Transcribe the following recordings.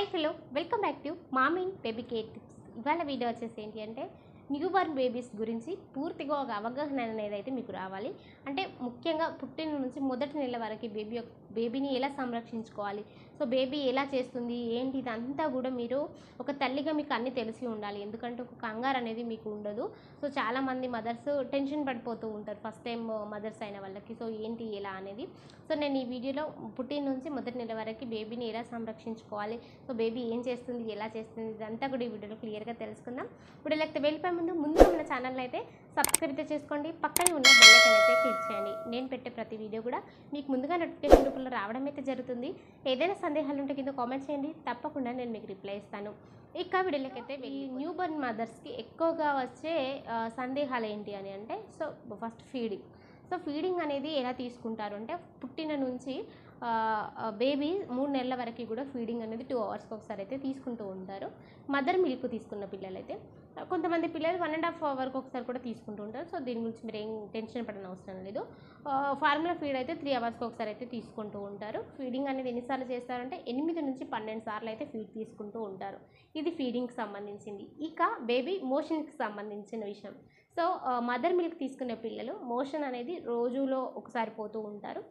Hi hello welcome back to మామిన్ baby care tips ఇవాళ video వచ్చేసి ఏంటి అంటే న్యూ బర్న్ బేబీస్ గురించి పూర్తిగా ఒక అవగాహన అనేది అయితే మీకు రావాలి. అంటే ముఖ్యంగా పుట్టిన నుంచి మొదటి నెల వరకు బేబీ యొక్క- బేబీని ఎలా సంరక్షించుకోవాలి? సో బేబీ ఎలా చేస్తుంది? ఏంటి? ఇదంతా కూడా మీరు ఒక తల్లిగా మీకు అన్నీ తెలిసి ఉండాలి. ఎందుకంటే ఒక కంగారు అనేది మీకు ఉండదు. సో చాలామంది మదర్స్ టెన్షన్ పడిపోతూ ఉంటారు. ఫస్ట్ టైం మదర్స్ అయిన వాళ్ళకి. సో ఏంటి? ఎలా? అనేది. సో నేను ఈ వీడియోలో పుట్టిన నుంచి మొదటి నెల వరకు బేబీని ఎలా సంరక్షించుకోవాలి? సో బేబీ ఏం చేస్తుంది? ఎలా చేస్తుంది? ఇదంతా కూడా ఈ వీడియోలో క్లియర్గా తెలుసుకుందాం. ఇప్పుడు లేకపోతే వెళ్ళిపోయే ముందు ముందుగా మన ఛానల్ అయితే సబ్స్క్రైబ్ అయితే చేసుకోండి. పక్కనే ఉన్న బెల్లైకన్ అయితే క్లిక్ చేయండి. నేను పెట్టే ప్రతి వీడియో కూడా మీకు ముందుగా నోటిఫికేషన్ రూపంలో రావడం అయితే జరుగుతుంది. ఏదైనా సందేహాలు ఉంటే కింద కామెంట్ చేయండి. తప్పకుండా నేను మీకు రిప్లై ఇస్తాను. ఇక వీడియోలకైతే ఈ న్యూ బర్న్ మదర్స్కి ఎక్కువగా వచ్చే సందేహాలు ఏంటి అని అంటే so first feeding. So feeding అనేది ఎలా తీసుకుంటారు అంటే పుట్టిన నుంచి బేబీ మూడు నెలల వరకు కూడా ఫీడింగ్ అనేది టూ అవర్స్కి ఒకసారి అయితే తీసుకుంటూ ఉంటారు. మదర్ మిల్క్ తీసుకున్న పిల్లలైతే కొంతమంది పిల్లలు వన్ అండ్ హాఫ్ అవర్కి ఒకసారి కూడా తీసుకుంటూ ఉంటారు. సో దీని గురించి మీరు ఏం టెన్షన్ పడని అవసరం లేదు. ఫార్ములా ఫీడ్ అయితే త్రీ అవర్స్కి ఒకసారి అయితే తీసుకుంటూ ఉంటారు. ఫీడింగ్ అనేది ఎన్నిసార్లు చేస్తారంటే ఎనిమిది నుంచి పన్నెండు సార్లు అయితే ఫీడ్ తీసుకుంటూ ఉంటారు. ఇది ఫీడింగ్కి సంబంధించింది. ఇక బేబీ మోషన్కి సంబంధించిన విషయం. సో మదర్ మిల్క్ తీసుకునే పిల్లలు మోషన్ అనేది రోజులో ఒకసారి పోతూ ఉంటారు.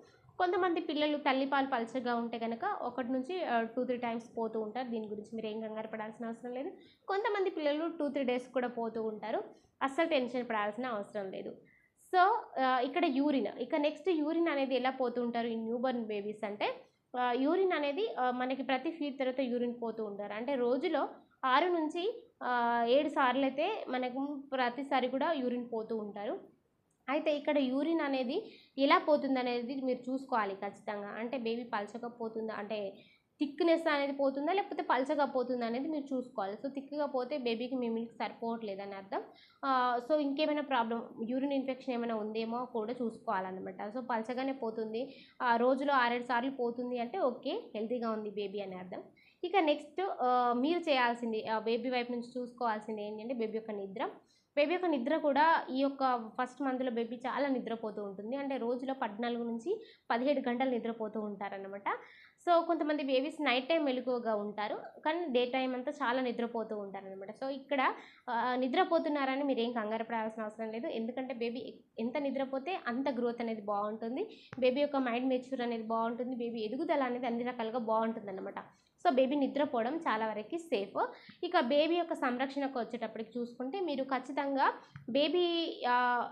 కొంతమంది పిల్లలు తల్లిపాలు పలచగా ఉంటే కనుక ఒకటి నుంచి టూ త్రీ టైమ్స్ పోతూ ఉంటారు. దీని గురించి మీరు ఏం కంగారు పడాల్సిన అవసరం లేదు. కొంతమంది పిల్లలు టూ త్రీ డేస్ కూడా పోతూ ఉంటారు. అస్సలు టెన్షన్ పడాల్సిన అవసరం లేదు. సో ఇక్కడ యూరిన్ ఇక నెక్స్ట్ యూరిన్ అనేది ఎలా పోతూ ఉంటారు ఈ న్యూబర్న్ బేబీస్ అంటే యూరిన్ అనేది మనకి ప్రతి ఫీడ్ తర్వాత యూరిన్ పోతూ ఉంటారు. అంటే రోజులో ఆరు నుంచి ఏడు సార్లు అయితే మనకు ప్రతిసారి కూడా యూరిన్ పోతూ ఉంటారు. అయితే ఇక్కడ యూరిన్ అనేది ఎలా పోతుంది అనేది మీరు చూసుకోవాలి ఖచ్చితంగా. అంటే బేబీ పలచగా పోతుందా అంటే థిక్నెస్ అనేది పోతుందా లేకపోతే పలచగా పోతుందా అనేది మీరు చూసుకోవాలి. సో థిక్గా పోతే బేబీకి మీ మిల్క్ సరిపోవట్లేదు అని అర్థం సో ఇంకేమైనా ప్రాబ్లం యూరిన్ ఇన్ఫెక్షన్ ఏమైనా ఉందేమో కూడా చూసుకోవాలన్నమాట. సో పలచగానే పోతుంది. ఆ, రోజులో ఆరేడు సార్లు పోతుంది అంటే ఓకే హెల్తీగా ఉంది బేబీ అని అర్థం. ఇక నెక్స్ట్ మీరు చేయాల్సింది బేబీ వైపు నుంచి చూసుకోవాల్సింది ఏంటంటే బేబీ యొక్క నిద్ర. బేబీ యొక్క నిద్ర కూడా ఈ యొక్క ఫస్ట్ మంత్లో బేబీ చాలా నిద్రపోతూ ఉంటుంది. అంటే రోజులో పద్నాలుగు నుంచి పదిహేడు గంటలు నిద్రపోతూ ఉంటారన్నమాట. సో కొంతమంది బేబీస్ నైట్ టైం మెలకువగా ఉంటారు. కానీ డే టైం అంతా చాలా నిద్రపోతూ ఉంటారనమాట సో ఇక్కడ నిద్రపోతున్నారని మీరు ఏం కంగారు పడాల్సిన అవసరం లేదు. ఎందుకంటే బేబీ ఎంత నిద్రపోతే అంత గ్రోత్ అనేది బాగుంటుంది. బేబీ యొక్క మైండ్ మెచ్యూర్ అనేది బాగుంటుంది. బేబీ ఎదుగుదల అనేది అన్ని రకాలుగా బాగుంటుంది అనమాట సో బేబీ నిద్రపోవడం చాలా వరకు సేఫ్. ఇక బేబీ యొక్క సంరక్షణకు వచ్చేటప్పటికి చూసుకుంటే మీరు ఖచ్చితంగా బేబీ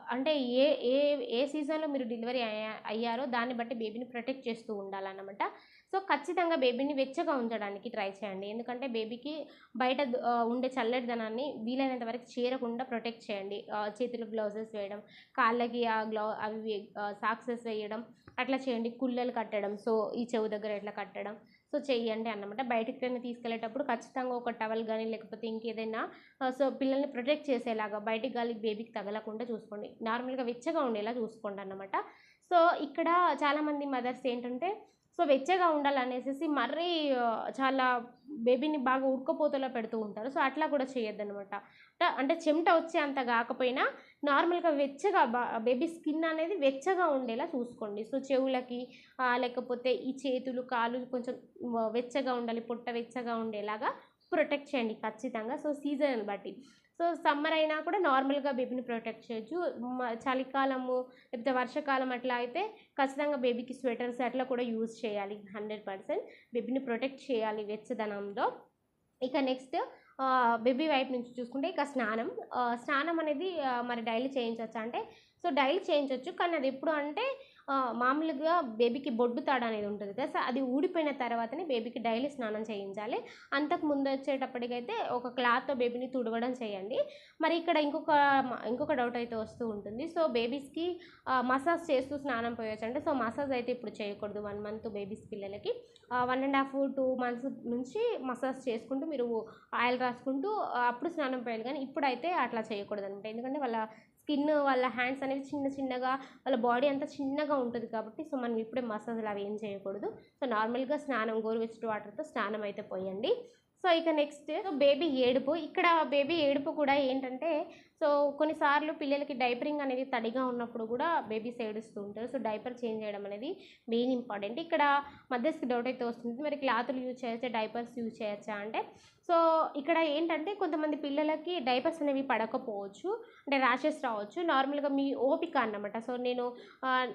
అంటే ఏ ఏ ఏ సీజన్లో మీరు డెలివరీ అయ్యా- అయ్యారో దాన్ని బట్టి బేబీని ప్రొటెక్ట్ చేస్తూ ఉండాలన్నమాట. సో ఖచ్చితంగా బేబీని వెచ్చగా ఉంచడానికి ట్రై చేయండి. ఎందుకంటే బేబీకి బయట ఉండే చల్లటిదనాన్ని వీలైనంత వరకు చేరకుండా ప్రొటెక్ట్ చేయండి. చేతులు గ్లౌజెస్ వేయడం కాళ్ళకి ఆ గ్లౌ అవి సాక్సెస్ వేయడం అట్లా చేయండి. కుళ్ళలు కట్టడం సో ఈ చెవు దగ్గర ఇట్లా కట్టడం సో చెయ్యండి అన్నమాట. బయటికి కానీ తీసుకెళ్ళేటప్పుడు ఖచ్చితంగా ఒక టవల్ కానీ లేకపోతే ఇంకేదైనా సో పిల్లల్ని ప్రొటెక్ట్ చేసేలాగా బయటికి గాలి బేబీకి తగలకుండా చూసుకోండి. నార్మల్గా వెచ్చగా ఉండేలా చూసుకోండి అన్నమాట. సో ఇక్కడ చాలామంది మదర్స్ ఏంటంటే సో వెచ్చగా ఉండాలనేసి మరీ చాలా బేబీని బాగా ఉడకపోతలో పెడుతూ ఉంటారు. సో అట్లా కూడా చేయొద్దనమాట అంటే- అంటే చెమట వచ్చే అంత కాకపోయినా నార్మల్గా వెచ్చగా బేబీ స్కిన్ అనేది వెచ్చగా ఉండేలా చూసుకోండి. సో చెవులకి లేకపోతే ఈ చేతులు కాళ్ళు కొంచెం వెచ్చగా ఉండాలి పొట్ట వెచ్చగా ఉండేలాగా ప్రొటెక్ట్ చేయండి ఖచ్చితంగా. సో సీజన్ బట్టి. సో సమ్మర్ అయినా కూడా నార్మల్గా బేబీని ప్రొటెక్ట్ చేయొచ్చు. చలికాలము లేకపోతే వర్షాకాలం అట్లా అయితే ఖచ్చితంగా బేబీకి స్వెటర్స్ అట్లా కూడా యూజ్ చేయాలి హండ్రెడ్ పర్సెంట్. బేబీని ప్రొటెక్ట్ చేయాలి వెచ్చదనంలో ఇక నెక్స్ట్ బేబీ వైపు నుంచి చూసుకుంటే ఇక స్నానం. స్నానం అనేది మరి డైలీ చేయించవచ్చు అంటే సో డైలీ చేయించవచ్చు కానీ అది ఎప్పుడు అంటే మామూలుగా బేబీకి బొడ్డు తాడు అనేది ఉంటుంది కదా సో అది ఊడిపోయిన తర్వాతనే బేబీకి డైలీ స్నానం చేయించాలి. అంతకు ముందు వచ్చేటప్పటికైతే ఒక క్లాత్తో బేబీని తుడవడం చేయండి. మరి ఇక్కడ ఇంకొక ఇంకొక డౌట్ అయితే వస్తూ ఉంటుంది. సో బేబీస్కి మసాజ్ చేస్తూ స్నానం పోయొచ్చు అంటే సో మసాజ్ అయితే ఇప్పుడు చేయకూడదు వన్ మంత్ బేబీస్ పిల్లలకి. One and half two months నుంచి మసాజ్ చేసుకుంటూ మీరు ఆయిల్ రాసుకుంటూ అప్పుడు స్నానం పోయాలి. కానీ ఇప్పుడైతే అట్లా చేయకూడదు అనమాట ఎందుకంటే వాళ్ళ స్కిన్ వాళ్ళ హ్యాండ్స్ అనేవి చిన్న చిన్నగా వాళ్ళ బాడీ అంతా చిన్నగా ఉంటుంది కాబట్టి సో మనం ఇప్పుడే మసాజ్లు అవి ఏం చేయకూడదు. సో నార్మల్గా స్నానం గోరువెచ్చటి వాటర్తో స్నానం అయితే పోయండి. సో ఇక నెక్స్ట్ బేబీ ఏడుపు. ఇక్కడ బేబీ ఏడుపు కూడా ఏంటంటే సో కొన్నిసార్లు పిల్లలకి డైపరింగ్ అనేది తడిగా ఉన్నప్పుడు కూడా బేబీస్ ఏడుస్తూ ఉంటారు. సో డైపర్ చేంజ్ చేయడం అనేది మెయిన్ ఇంపార్టెంట్. ఇక్కడ మధ్యస్థి డౌట్ అయితే వస్తుంది మరి క్లాతులు యూజ్ చేయొచ్చా? డైపర్స్ యూజ్ చేయొచ్చా? అంటే సో ఇక్కడ ఏంటంటే కొంతమంది పిల్లలకి డైపర్స్ అనేవి పడకపోవచ్చు. అంటే ర్యాషెస్ రావచ్చు. నార్మల్గా మీ ఓపిక అన్నమాట. సో నేను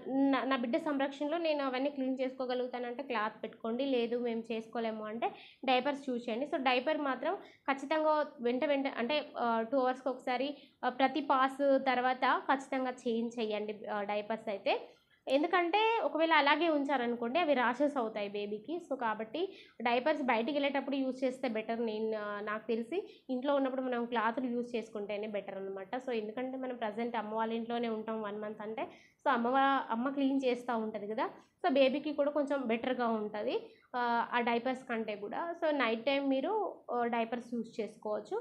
నా- నా బిడ్డ సంరక్షణలో నేను అవన్నీ క్లీన్ చేసుకోగలుగుతానంటే క్లాత్ పెట్టుకోండి. లేదు మేము చేసుకోలేము అంటే డైపర్స్ చూసేయండి. చేయండి సో డైపర్ మాత్రం ఖచ్చితంగా వెంట వెంట అంటే టూ అవర్స్కి ఒకసారి ప్రతి పాస్ తర్వాత ఖచ్చితంగా చేంజ్ చేయండి డైపర్స్ అయితే. ఎందుకంటే ఒకవేళ అలాగే ఉంచారనుకోండి అవి రాషెస్ అవుతాయి బేబీకి. సో కాబట్టి డైపర్స్ బయటికి వెళ్ళేటప్పుడు యూజ్ చేస్తే బెటర్ నేను నాకు తెలిసి ఇంట్లో ఉన్నప్పుడు మనం క్లాతులు యూజ్ చేసుకుంటేనే బెటర్ అనమాట సో ఎందుకంటే మనం ప్రజెంట్ అమ్మ వాళ్ళ ఇంట్లోనే ఉంటాం వన్ మంత్ అంటే సో అమ్మ అమ్మ క్లీన్ చేస్తూ ఉంటుంది కదా. సో బేబీకి కూడా కొంచెం బెటర్గా ఉంటుంది ఆ, డైపర్స్ కంటే కూడా. సో నైట్ టైం మీరు డైపర్స్ యూజ్ చేసుకోవచ్చు.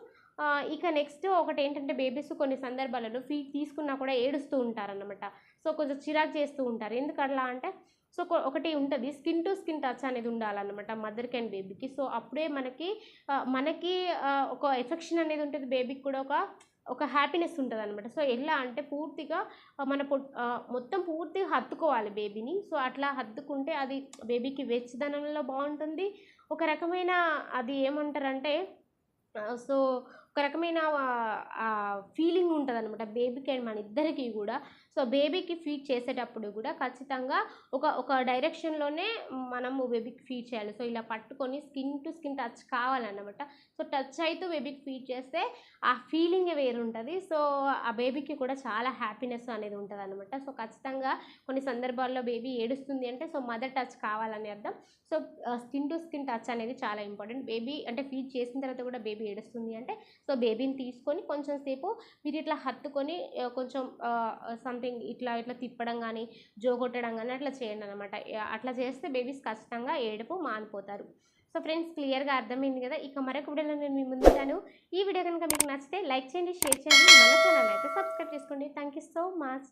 ఇక నెక్స్ట్ ఒకటి ఏంటంటే బేబీస్ కొన్ని సందర్భాలలో ఫీడ్ తీసుకున్నా కూడా ఏడుస్తూ ఉంటారన్నమాట. సో కొంచెం చిరాకు చేస్తూ ఉంటారు. ఎందుకట్లా అంటే సో ఒకటి ఉంటుంది స్కిన్ టు స్కిన్ టచ్ అనేది ఉండాలన్నమాట మదర్కి అండ్ బేబీకి సో అప్పుడే మనకి మనకి ఒక ఎఫెక్షన్ అనేది ఉంటుంది బేబీకి కూడా ఒక ఒక హ్యాపీనెస్ ఉంటుంది అనమాట సో ఎలా అంటే పూర్తిగా మన పొట్- మొత్తం పూర్తిగా హత్తుకోవాలి బేబీని సో అట్లా హత్తుకుంటే అది బేబీకి వెచ్చదనంలో బాగుంటుంది. ఒక రకమైన అది ఏమంటారంటే సో ఒక రకమైన ఫీలింగ్ ఉంటుంది అనమాట బేబీకి అండ్ మన ఇద్దరికి కూడా. సో బేబీకి ఫీడ్ చేసేటప్పుడు కూడా ఖచ్చితంగా ఒక ఒక డైరెక్షన్లోనే మనము బేబీకి ఫీడ్ చేయాలి. సో ఇలా పట్టుకొని స్కిన్ టు స్కిన్ టచ్ కావాలన్నమాట. సో టచ్ అయితే బేబీకి ఫీడ్ చేస్తే ఆ ఫీలింగ్ వేరు ఉంటుంది సో ఆ బేబీకి కూడా చాలా హ్యాపీనెస్ అనేది ఉంటుంది అనమాట సో ఖచ్చితంగా కొన్ని సందర్భాల్లో బేబీ ఏడుస్తుంది అంటే సో మదర్ టచ్ కావాలని అర్థం. So skin to skin touch అనేది చాలా ఇంపార్టెంట్ బేబీ అంటే ఫీడ్ చేసిన తర్వాత కూడా బేబీ ఏడుస్తుంది అంటే సో బేబీని తీసుకొని కొంచెం సేపు మీరు ఇట్లా హత్తుకొని కొంచెం సంథింగ్ ఇట్లా ఇట్లా తిప్పడం కానీ జోగొట్టడం కానీ అట్లా చేయండి అనమాట అట్లా చేస్తే బేబీస్ ఖచ్చితంగా ఏడుపు మానిపోతారు. సో ఫ్రెండ్స్ క్లియర్గా అర్థమైంది కదా? ఇక మరొక వీడియోలో నేను మీ ముందుతాను ఈ వీడియో కనుక మీకు నచ్చితే లైక్ చేయండి షేర్ చేయండి. మన ఛానల్ అయితే సబ్స్క్రైబ్ చేసుకోండి. Thank you so much.